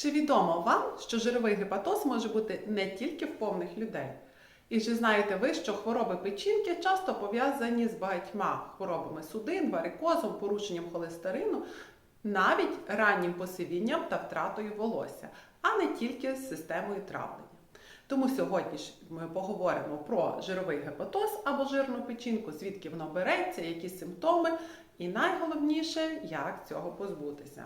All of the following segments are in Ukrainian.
Чи відомо вам, що жировий гепатоз може бути не тільки в повних людей? І чи знаєте ви, що хвороби печінки часто пов'язані з багатьма хворобами судин, варикозом, порушенням холестерину, навіть раннім посивінням та втратою волосся, а не тільки з системою травлення. Тому сьогодні ж ми поговоримо про жировий гепатоз або жирну печінку, звідки воно береться, які симптоми, і найголовніше, як цього позбутися.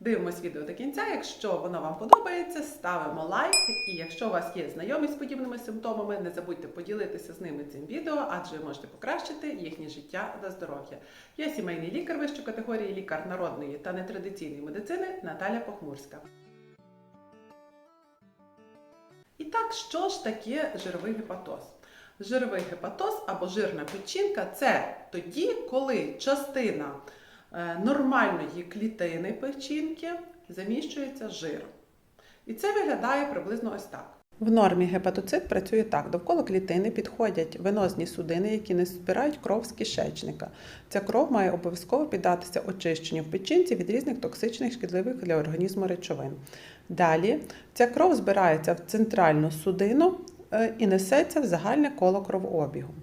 Дивимось відео до кінця. Якщо воно вам подобається, ставимо лайк. І якщо у вас є знайомі з подібними симптомами, не забудьте поділитися з ними цим відео, адже ви можете покращити їхнє життя та здоров'я. Я сімейний лікар вищої категорії, лікар народної та нетрадиційної медицини Наталя Похмурська. І так, що ж таке жировий гепатоз? Жировий гепатоз або жирна печінка це тоді, коли частина нормальної клітини печінки заміщується жиром. І це виглядає приблизно ось так. В нормі гепатоцит працює так: довкола клітини підходять венозні судини, які не збирають кров з кишечника. Ця кров має обов'язково піддатися очищенню в печінці від різних токсичних шкідливих для організму речовин. Далі ця кров збирається в центральну судину е, і несеться в загальне коло кровообігу.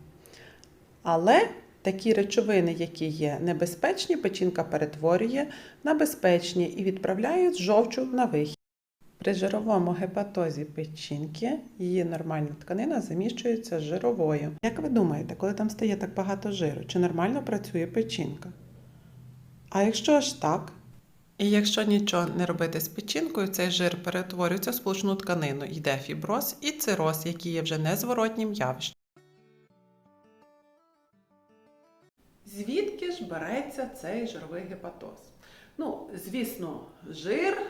Але такі речовини, які є небезпечні, печінка перетворює на безпечні і відправляє жовчу на вихід. При жировому гепатозі печінки її нормальна тканина заміщується жировою. Як ви думаєте, коли там стає так багато жиру, чи нормально працює печінка? А якщо аж так, і якщо нічого не робити з печінкою, цей жир перетворюється в сполучну тканину, йде фіброз і цироз, які є вже незворотнім явищем. Звідки ж береться цей жировий гепатоз? Ну, звісно, жир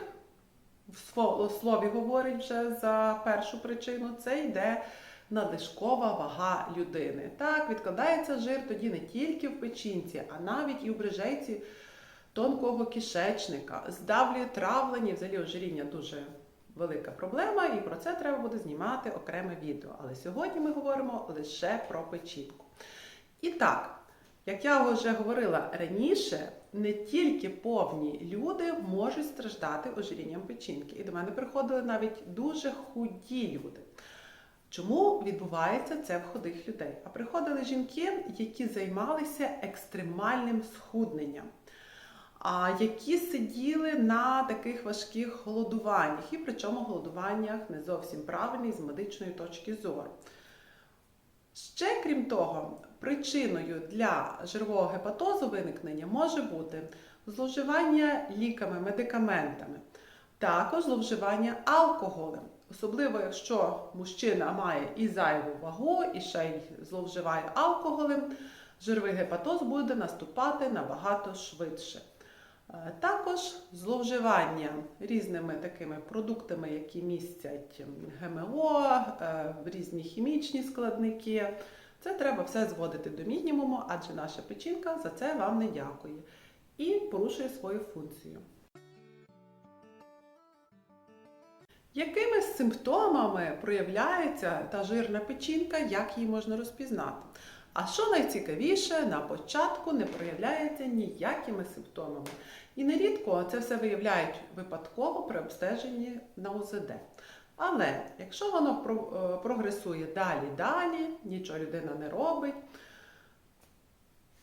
в слові говорить вже за першу причину, це йде надлишкова вага людини. Так, відкладається жир тоді не тільки в печінці, а навіть і в брижейці тонкого кишечника, здавлює травлення, взагалі ожиріння дуже велика проблема, і про це треба буде знімати окреме відео. Але сьогодні ми говоримо лише про печінку. І так, як я вже говорила раніше, не тільки повні люди можуть страждати ожирінням печінки. І до мене приходили навіть дуже худі люди. Чому відбувається це в худих людей? А приходили жінки, які займалися екстремальним схудненням, а які сиділи на таких важких голодуваннях, і причому голодуваннях не зовсім правильних з медичної точки зору. Ще крім того, причиною для жирового гепатозу виникнення може бути зловживання ліками, медикаментами, також зловживання алкоголем. Особливо, якщо мужчина має і зайву вагу, і ще й зловживає алкоголем, жировий гепатоз буде наступати набагато швидше. Е, Також зловживання різними такими продуктами, які містять ГМО, е, різні хімічні складники. Це треба все зводити до мінімуму, адже наша печінка за це вам не дякує і порушує свою функцію. Якими симптомами проявляється та жирна печінка, як її можна розпізнати? А що найцікавіше, на початку не проявляється ніякими симптомами. І нерідко це все виявляють випадково при обстеженні на УЗД. Але якщо воно е, прогресує далі далі, нічого людина не робить,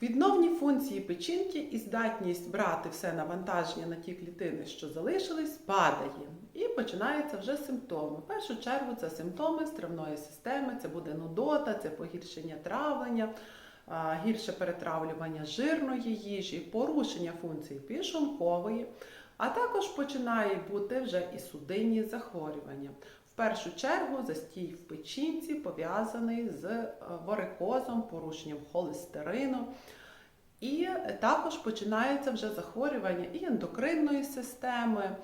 відновні функції печінки і здатність брати все навантаження на ті клітини, що залишились, падає. І починаються вже симптоми. В першу чергу це симптоми стравної системи, це буде нудота, це погіршення травлення, гірше перетравлювання жирної їжі, порушення функції пішункової, а також починає бути вже і судинні захворювання. В першу чергу застій в печінці пов'язаний з е, варикозом, порушенням холестерину. І також починається вже захворювання і ендокринної системи,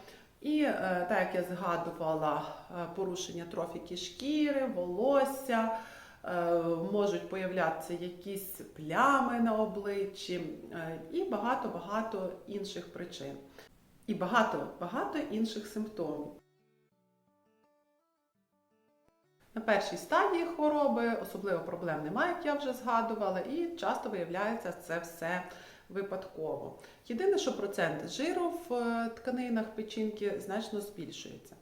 і, е, так як я згадувала, е, порушення трофіки шкіри, волосся, е, можуть появлятися якісь плями на обличчі і багато-багато інших причин. І багато-багато інших симптомів. На першій стадії хвороби особливо проблем немає, як я вже згадувала, і часто виявляється це все випадково. Єдине, що процент жиру в е, тканинах печінки значно збільшується.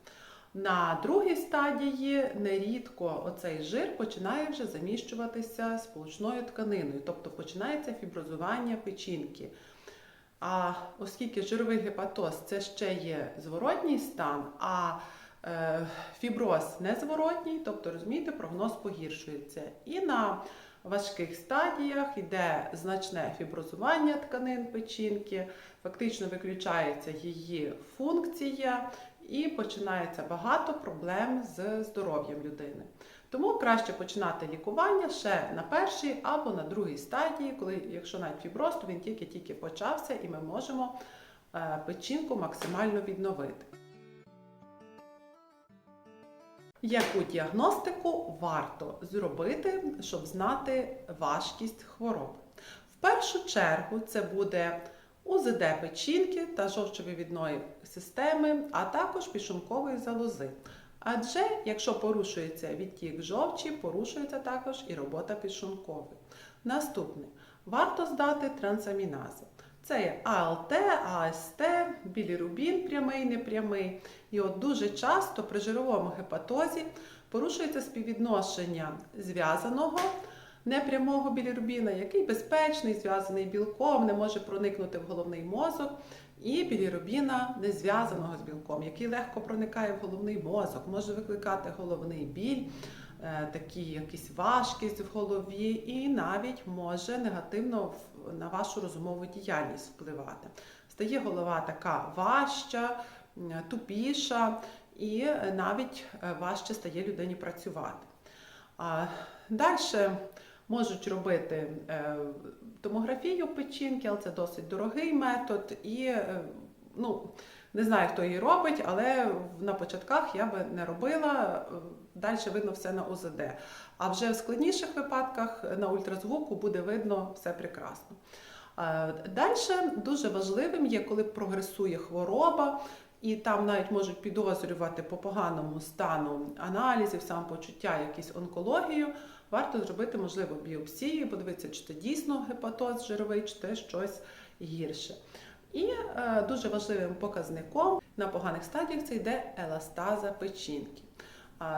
На другій стадії нерідко оцей жир починає вже заміщуватися сполучною тканиною, тобто починається фіброзування печінки. А оскільки жировий гепатоз це ще є зворотній стан, а фіброз незворотній, тобто розумієте, прогноз погіршується. І на важких стадіях йде значне фіброзування тканин печінки, фактично виключається її функція і починається багато проблем з здоров'ям людини. Тому краще починати лікування ще на першій або на другій стадії, коли, якщо навіть фіброз, то він тільки-тільки почався, і ми можемо е, печінку максимально відновити. Яку діагностику варто зробити, щоб знати важкість хвороб? В першу чергу це буде УЗД печінки та жовчовивідної системи, а також пішункової залози. Адже якщо порушується відтік жовчі, порушується також і робота підшлункової. Наступне варто здати трансамінази. Це є АЛТ, АСТ, білірубін прямий, непрямий. І от дуже часто при жировому гепатозі порушується співвідношення зв'язаного непрямого білірубіна, який безпечний, зв'язаний білком, не може проникнути в головний мозок, і білірубіна незв'язаного з білком, який легко проникає в головний мозок, може викликати головний біль, такі якісь важкість в голові, і навіть може негативно на вашу розумову діяльність впливати. Стає голова така важча, тупіша, і е, навіть е, важче стає людині працювати. А Далі можуть робити е, томографію печінки, але це досить дорогий метод. І е, ну, не знаю, хто її робить, але на початках я би не робила. Далі видно все на УЗД. А вже в складніших випадках на ультразвуку буде видно все прекрасно. Далі дуже важливим є, коли прогресує хвороба, і там навіть можуть підозрювати по поганому стану аналізів, самопочуття, якісь онкологію. Варто зробити, можливо, біопсію, подивитися, чи це дійсно гепатоз жировий, чи це щось гірше. І е, дуже важливим показником на поганих стадіях це йде еластаза печінки.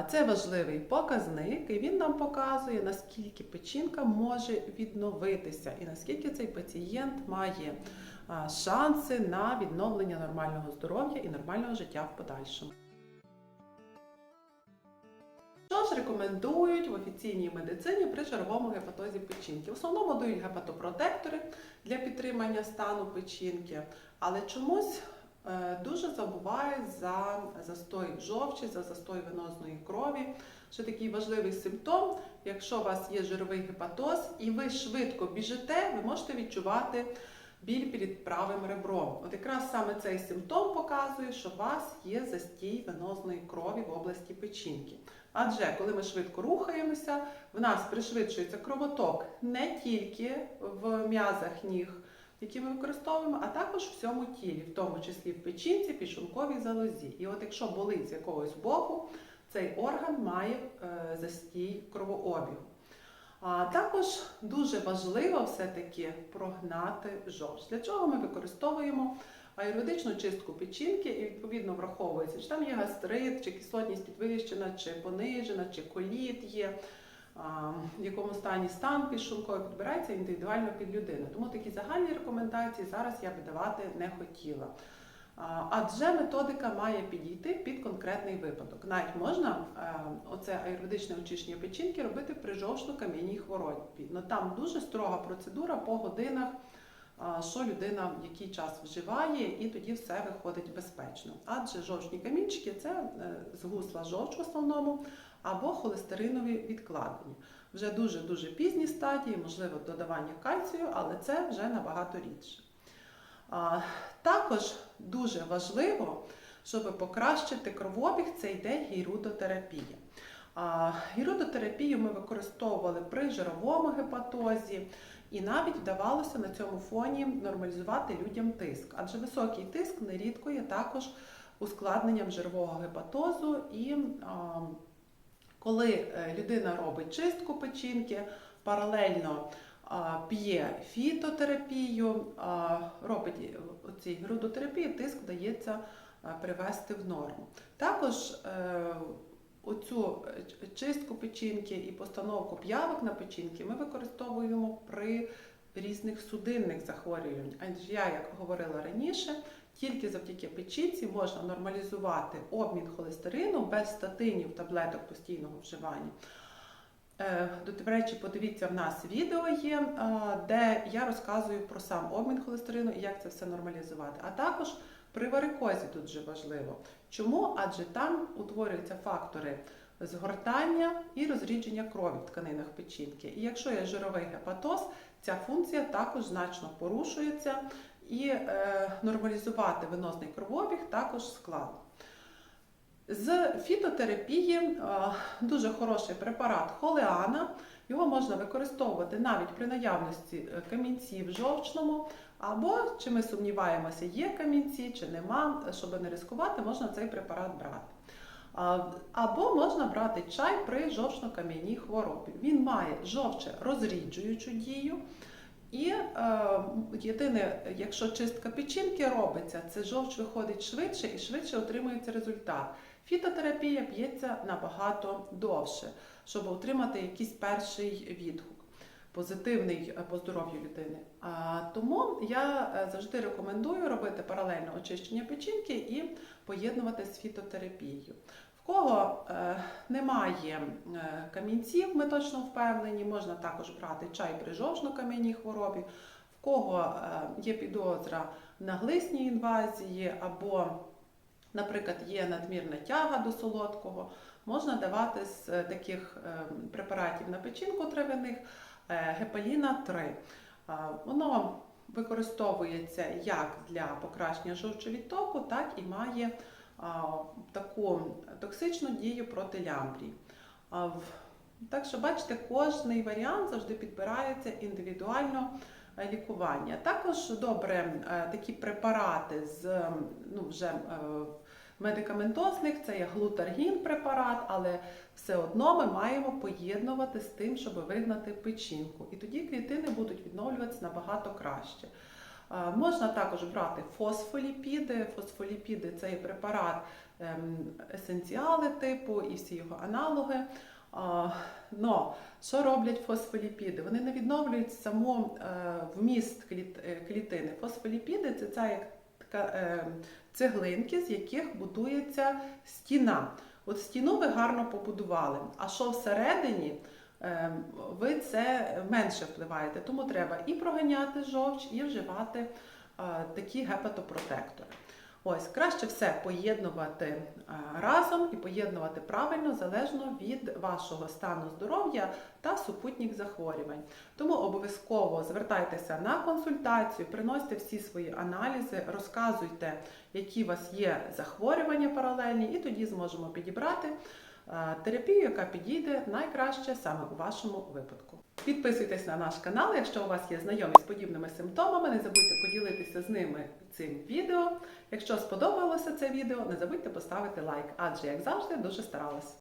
Це важливий показник, і він нам показує, наскільки печінка може відновитися, і наскільки цей пацієнт має шанси на відновлення нормального здоров'я і нормального життя в подальшому. Що ж рекомендують в офіційній медицині при жировому гепатозі печінки? В основному дають гепатопротектори для підтримання стану печінки, але чомусь дуже забувають за застой жовчі, за застой венозної крові. Ще такий важливий симптом, якщо у вас є жировий гепатоз і ви швидко біжите, ви можете відчувати біль перед правим ребром. От якраз саме цей симптом показує, що у вас є застій венозної крові в області печінки. Адже коли ми швидко рухаємося, в нас пришвидшується кровоток не тільки в м'язах ніг, які ми використовуємо, а також в всьому тілі, в тому числі в печінці, пішунковій залозі. І от якщо болить з якогось боку, цей орган має е, застій кровообігу. А також дуже важливо все-таки прогнати жовч. Для чого ми використовуємо аюрведичну чистку печінки і відповідно враховується, чи там є гастрит, чи кислотність підвищена, чи понижена, чи коліт є, в якому стані стан підшлунковий підбирається індивідуально під людину. Тому такі загальні рекомендації зараз я би давати не хотіла. Адже методика має підійти під конкретний випадок. Навіть можна оце аюрведичне очищення печінки робити при жовчно-кам'яній хворобі. Но там дуже строга процедура по годинах, що людина в який час вживає, і тоді все виходить безпечно. Адже жовчні камінчики це е, з гусла жовч в основному або холестеринові відкладення. Вже дуже дуже пізні стадії, можливо, додавання кальцію, але це вже набагато рідше. А, Також дуже важливо, щоб покращити кровообіг, це йде гірудотерапія. А, Гірудотерапію ми використовували при жировому гепатозі, і навіть вдавалося на цьому фоні нормалізувати людям тиск. Адже високий тиск нерідко є також ускладненням жирового гепатозу. І а, коли е, людина робить чистку печінки, паралельно п'є фітотерапію, робить оці грудотерапії, тиск вдається привести в норму. Також е, оцю чистку печінки і постановку п'явок на печінки ми використовуємо при різних судинних захворювань. Адже я, як говорила раніше, тільки завдяки печінці можна нормалізувати обмін холестерину без статинів, таблеток постійного вживання. Е, До речі, подивіться, в нас відео є, е, де я розказую про сам обмін холестерину і як це все нормалізувати. А також при варикозі дуже важливо. Чому? Адже там утворюються фактори згортання і розрідження крові в тканинах печінки. І якщо є жировий гепатоз, ця функція також значно порушується, і е, нормалізувати венозний кровообіг також складно. З фітотерапії е, дуже хороший препарат холеана. Його можна використовувати навіть при наявності е, камінців в жовчному, або чи ми сумніваємося, є камінці чи нема, щоб не ризикувати, можна цей препарат брати. Або можна брати чай при жовчно-кам'яній хворобі. Він має жовче розріджуючу дію. І е, єдине, якщо чистка печінки робиться, це жовч виходить швидше і швидше отримується результат. Фітотерапія п'ється набагато довше, щоб отримати якийсь перший відгук, позитивний е, по здоров'ю людини. А, тому я е, завжди рекомендую робити паралельно очищення печінки і поєднувати з фітотерапією. Кого е, немає е, камінців, ми точно впевнені, можна також брати чай при жовчно-кам'яній хворобі. В кого е, є підозра на глисній інвазії або Наприклад, є надмірна тяга до солодкого, можна давати з таких препаратів на печінку травяних гепаліна 3. А, Воно використовується як для покращення жовчовідтоку, так і має таку токсичну дію проти лямбрій. Так що, бачите, кожний варіант завжди підбирається індивідуально е, лікування. Також добре е, такі препарати з ну, вже е, медикаментозних, це є глутаргін препарат, але все одно ми маємо поєднувати з тим, щоб вигнати печінку. І тоді клітини будуть відновлюватися набагато краще. Е, Можна також брати фосфоліпіди. Фосфоліпіди це є препарат ем, есенціали типу і всі його аналоги. Но що роблять фосфоліпіди? Вони не відновлюють саму е, вміст е, клітини. Фосфоліпіди це ця як е, цеглинки, з яких будується стіна. От стіну ви гарно побудували, а що всередині, е, ви це менше впливаєте. Тому треба і проганяти жовч, і вживати е, такі гепатопротектори. Ось краще все поєднувати е, разом і поєднувати правильно залежно від вашого стану здоров'я та супутніх захворювань. Тому обов'язково звертайтеся на консультацію, приносьте всі свої аналізи, розказуйте, які у вас є захворювання паралельні, і тоді зможемо підібрати терапію, яка підійде найкраще саме у вашому випадку. Підписуйтесь на наш канал, якщо у вас є знайомі з подібними симптомами, не забудьте поділитися з ними цим відео. Якщо сподобалося це відео, не забудьте поставити лайк, адже, як завжди, дуже старалась.